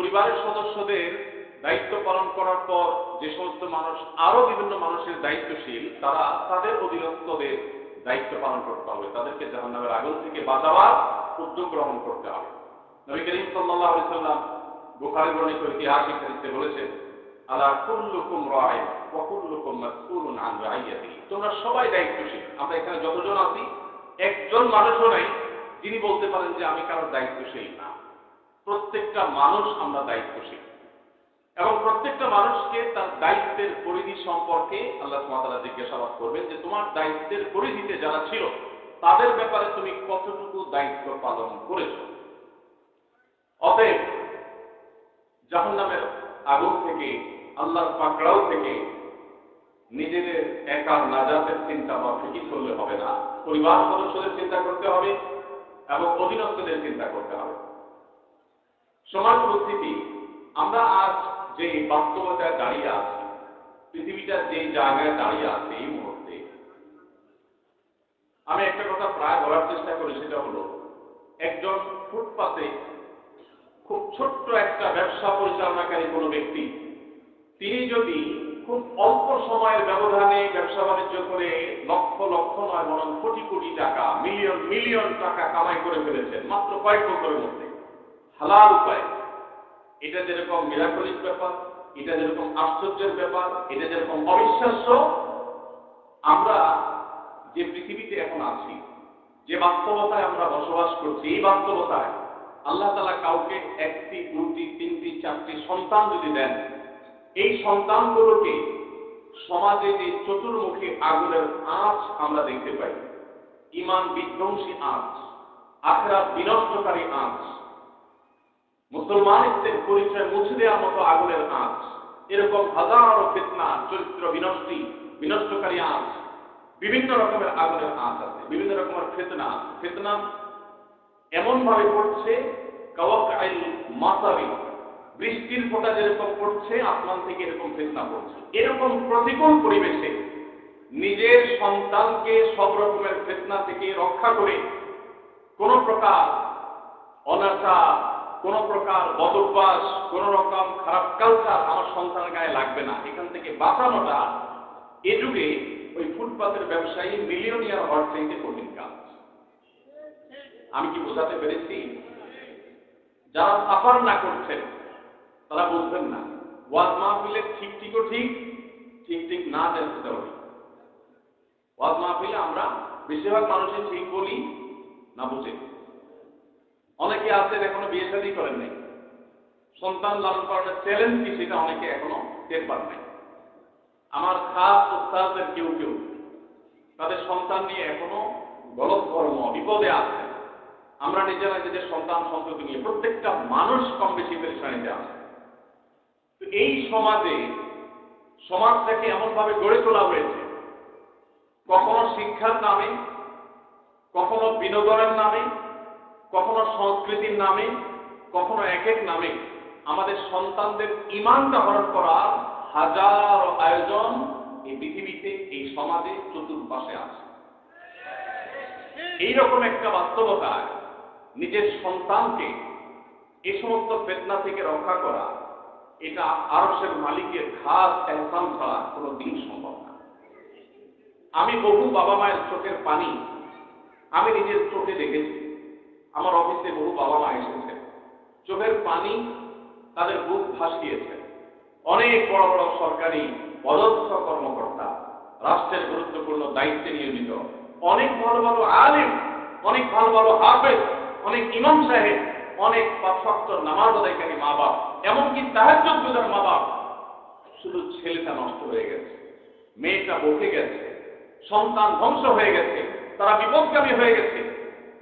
পরিবারের সদস্যদের দায়িত্ব পালন করার পর যে সমস্ত মানুষ আরও বিভিন্ন মানুষের দায়িত্বশীল, তারা তাদের অধীনস্থদের দায়িত্ব পালন করতে হবে। তাদেরকে জাহান্নামের আগুন থেকে বাঁচাবার উদ্যোগ গ্রহণ করতে হবে। নবী করিম আলাইহি সাল্লাম বুখারী বর্ণিত ঐতিহাসিক হাদিসে বলেছেন, আলা কুল্লুকুম রাইন ওয়া কুল্লুকুম মাসউলুন আন রাইয়াতিহি তোমরা সবাই দায়িত্বশীল। আমরা এখানে যতজন আছি, একজন মানুষও নাই, যিনি বলতে পারেন যে আমি কারোর দায়িত্বশীল না। প্রত্যেকটা মানুষ আমরা দায়িত্বশীল। এবং প্রত্যেকটা মানুষকে তার দায়িত্বের পরিধি সম্পর্কে আল্লাহ সুমাতালা জিজ্ঞাসাবাদ করবেন যে, তোমার দায়িত্বের পরিধিতে যারা ছিল, তাদের ব্যাপারে তুমি কতটুকু দায়িত্ব পালন করেছ? অতএব, জাহান্নামের আগুন থেকে, আল্লাহর পাকড়াও থেকে নিজেদের একা নাজাতের চিন্তা বা ফিকির করলে হবে না। পরিবার সদস্যদের চিন্তা করতে হবে এবং অধীনস্থদের চিন্তা করতে হবে। সমাজ পরিস্থিতি আমরা আজ যে বাস্তবতায় দাঁড়িয়ে আছি, পৃথিবীটা যে জায়গায় দাঁড়িয়ে আছে এই মুহূর্তে, আমি একটা কথা প্রায় বলার চেষ্টা করি, সেটা হলো, একজন ফুটপাতে খুব ছোট্ট একটা ব্যবসা পরিচালনাকারী কোনো ব্যক্তি, তিনি যদি খুব অল্প সময়ের ব্যবধানে ব্যবসা বাণিজ্য করে লক্ষ লক্ষ নয় বরং কোটি কোটি টাকা, মিলিয়ন মিলিয়ন টাকা কামাই করে ফেলেছেন, মাত্র কয়েক বছরের মধ্যে হালাল উপায়। এটা যেরকম মিরাকলিক ব্যাপার, এটা যেরকম আশ্চর্যের ব্যাপার, এটা যেরকম অবিশ্বাস্য, আমরা যে পৃথিবীতে এখন আছি, যে বাস্তবতায় আমরা বসবাস করছি, এই বাস্তবতায় আল্লাহ তালা কাউকে একটি, দুটি, তিনটি, চারটি সন্তান যদি দেন, এই সন্তানগুলোকে সমাজে যে চতুর্মুখী আগুনের আঁচ আমরা দেখতে পাই, ইমান বিধ্বংসী আঁচ, আখরাত বিনষ্টকারী আঁচ। মুসলমানিত্বের পরিচয় মুছে দেওয়ার মতো আগুনের আঁচ এরকম হাজারো ফেতনা, চরিত্র বিনষ্টি, বিনষ্টকারী আঁচ বিভিন্ন রকমের আগুনের আঁচ আছে, বিভিন্ন রকমের ফেতনা। ফেতনা এমন ভাবে পড়ছে মাসাবি বৃষ্টির ফোঁটা যেরকম পড়ছে, আসমান থেকে এরকম ফেতনা পড়ছে। এরকম প্রতিকূল পরিবেশে নিজের সন্তানকে সব রকমের ফেতনা থেকে রক্ষা করে কোন প্রকার অনাশা কোন প্রকার বদভ্যাস, কোন রকম খারাপ কালচার আমার সন্তানের গায়ে লাগবে না। এখান থেকে বাঁচানোটা এ যুগে ওই ফুটপাতের ব্যবসায়ী মিলিয়নিয়ার হওয়ার চাইতে কঠিন কাজ। আমি কি বোঝাতে পেরেছি? যারা সাফার না করছেন, তারা বুঝবেন না। ওয়াজ মাহফিলে ঠিক ঠিকও ঠিক ঠিক ঠিক না সেটাও ঠিক। ওয়াজ মাহফিলে আমরা বেশিরভাগ মানুষই ঠিক বলি না বুঝে। অনেকে আছেন এখনও বিয়ে শাদী করেন নাই। সন্তান লালন পালনের চ্যালেঞ্জ কি সেটা অনেকে এখনও টের পান নাই। আমার খাস উস্তাদের কেউ কেউ তাদের সন্তান নিয়ে এখনও গলত ধর্ম বিপদে আছে আমরা নিজেরা নিজেদের সন্তান সন্ততি নিয়ে প্রত্যেকটা মানুষ কম বেশি পেরেশানিতে আছে। তো এই সমাজে, সমাজটাকে এমনভাবে গড়ে তোলা হয়েছে, কখনো শিক্ষার নামে, কখনো বিনোদনের নামে কখনো সংস্কৃতির নামে, কখনো এক এক নামে আমাদের সন্তানদের ইমানটা হরণ করার হাজার আয়োজন এই পৃথিবীতে, এই সমাজে চতুর্পাশে আছে। এইরকম একটা বাস্তবতায় নিজের সন্তানকে এ সমস্ত বেদনা থেকে রক্ষা করা, এটা আরসের মালিকের খাস এহসান ছাড়া কোনো দিন সম্ভব না। আমি বহু বাবা মায়ের চোখের পানি আমি নিজের চোখে দেখেছি। আমার অফিসে বহু বাবা মা এসেছে চোখের পানি তাদের বুক ভাসিয়েছে। অনেক বড় বড় সরকারি পদস্থ কর্মকর্তা রাষ্ট্রের গুরুত্বপূর্ণ দায়িত্বে নিয়োজিত। অনেক ভালো ভালো আলিম, অনেক ভালো ভালো হাফেজ, অনেক ইমাম সাহেব, অনেক পাঁচশক্ত নামাজ আদায়কারী মা বাপ এমনকি তাহাজ্জুদ গুজার মা বাপ শুধু ছেলেটা নষ্ট হয়ে গেছে, মেয়েটা বকে গেছে, সন্তান ধ্বংস হয়ে গেছে, তারা বিপদগামী হয়ে গেছে।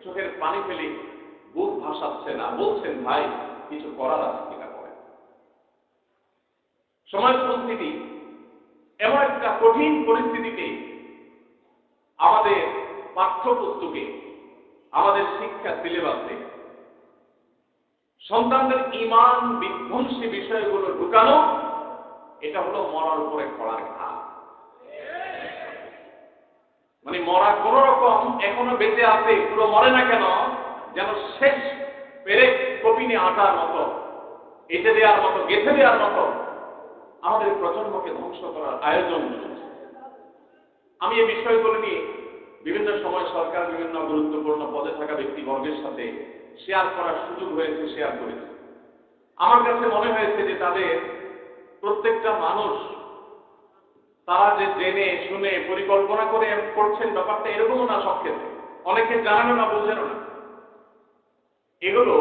চোখের পানি ফেলে বুক ভাসাচ্ছে না, বলছেন, ভাই, কিছু করার আছে কিনা করেন সমাজ পরিস্থিতি এমন একটা কঠিন পরিস্থিতিতে আমাদের পাঠ্যপুস্তকে, আমাদের শিক্ষা সিলেবাসে সন্তানদের ইমান বিধ্বংসী বিষয়গুলো ঢুকানো, এটা হলো মরার উপরে খড়ার ঘা মানে মরা কোন রকম এখনও বেঁচে আছে, পুরো মরে না কেন? যেন শেষ পেরে কপিনে আটার মতো, এঁটে দেওয়ার মতো, গেঁথে দেওয়ার মতো আমাদের প্রজন্মকে ধ্বংস করার আয়োজন চলছে আমি এই বিষয়গুলো নিয়ে বিভিন্ন সময় সরকার বিভিন্ন গুরুত্বপূর্ণ পদে থাকা ব্যক্তিবর্গের সাথে শেয়ার করার সুযোগ হয়েছে শেয়ার করেছে। আমার কাছে মনে হয়েছে যে তাদের প্রত্যেকটা মানুষ, তারা যে জেনে, শুনে, পরিকল্পনা করে করছেন ব্যাপারটা এরকমও না সব ক্ষেত্রে। অনেকে জানেনও না, বুঝেনও না। এগুলো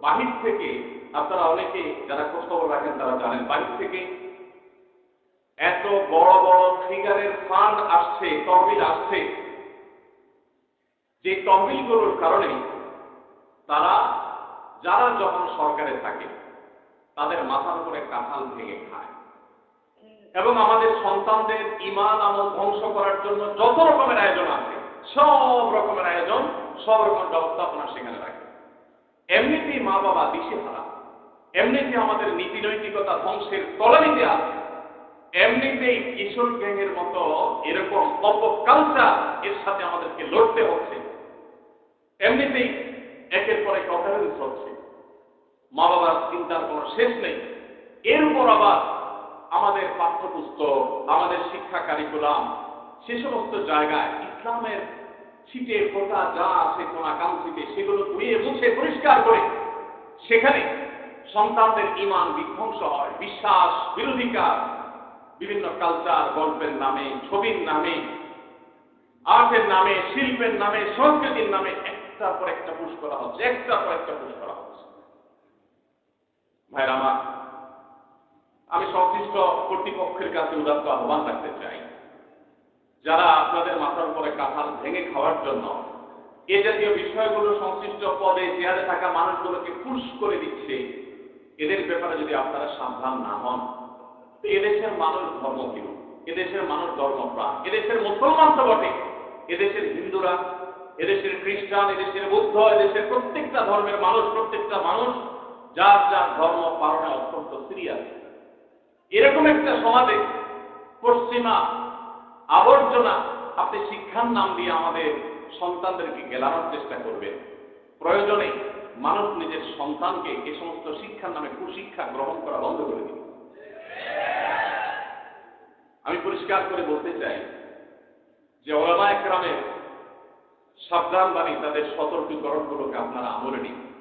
বাহির থেকে আপনারা অনেকে যারা খোঁজ খবর রাখেন তারা জানেন, বাহির থেকে এত বড় বড় ফিগারের ফান্ড আসছে, তহবিল আসছে। যে তহবিলগুলোর কারণে তারা, যারা যখন সরকারে থাকে, তাদের মাথার উপরে কাঁঠাল ভেঙে খায়। এবং আমাদের সন্তানদের ইমান আমল ধ্বংস করার জন্য যত রকমের আয়োজন আছে, সব রকমের আয়োজন, সব রকম ব্যবস্থা ব্যবস্থাপনা সেখানে রাখে। এমনিতেই মা বাবা দিশে হারা এমনিতে আমাদের নীতি নৈতিকতা ধ্বংসের তলানিতে আছে। এমনিতেই কিশোর গ্যাংয়ের মতো এরকম অপকালচার এর সাথে আমাদেরকে লড়তে হচ্ছে। এমনিতেই একের পর অকারেন্স হচ্ছে মা বাবার চিন্তার কোনো শেষ নেই। এর উপর আবার আমাদের পাঠ্যপুস্তক, আমাদের শিক্ষা কারিকুলাম সে সমস্ত জায়গায় ইসলামের ছিটে ফোটা যা আছে কোন আকাঙ্ক্ষিতে সেগুলো ধুয়ে মুছে পরিষ্কার করে সেখানে সন্তানদের ইমান বিধ্বংস হয়। বিশ্বাস, বিরোধিকার, বিভিন্ন কালচার গল্পের নামে, ছবির নামে, আর্টের নামে, শিল্পের নামে, সংস্কৃতির নামে একটার পর একটা পুশ করা হচ্ছে, একটার পর একটা পুশ করা হচ্ছে। ভাইরা আমার, আমি সংশ্লিষ্ট কর্তৃপক্ষের কাছে উদাত্ত আহ্বান রাখতে চাই। যারা আপনাদের মাথার উপরে কাঁঠাল ভেঙে খাওয়ার জন্য এ জাতীয় বিষয়গুলো সংশ্লিষ্ট পদে চেয়ারে থাকা মানুষগুলোকে পুশ করে দিচ্ছে, এদের ব্যাপারে যদি আপনারা সাবধান না হন, তো এদেশের মানুষ ধর্মপ্রিয় এদেশের মানুষ ধর্মপ্রাণ, এদেশের মুসলমান তো বটে, এদেশের হিন্দুরা, এদেশের খ্রিস্টান, এদেশের বৌদ্ধ, এদেশের প্রত্যেকটা ধর্মের মানুষ, প্রত্যেকটা মানুষ, যার যার ধর্ম পালনে অত্যন্ত সিরিয়াস। এরকম একটা সমাজে পশ্চিমা আবর্জনা, আপনি শিক্ষার নাম দিয়ে আমাদের সন্তানদেরকে গেলানোর চেষ্টা করবেন। প্রয়োজনে মানুষ নিজের সন্তানকে এ সমস্ত শিক্ষার নামে কুশিক্ষা গ্রহণ করা বন্ধ করে দিন। আমি পরিষ্কার করে বলতে চাই যে ওলামা একরামের সাবধান বাণী, তাদের সতর্কীকরণগুলোকে আপনারা আমলে নিন।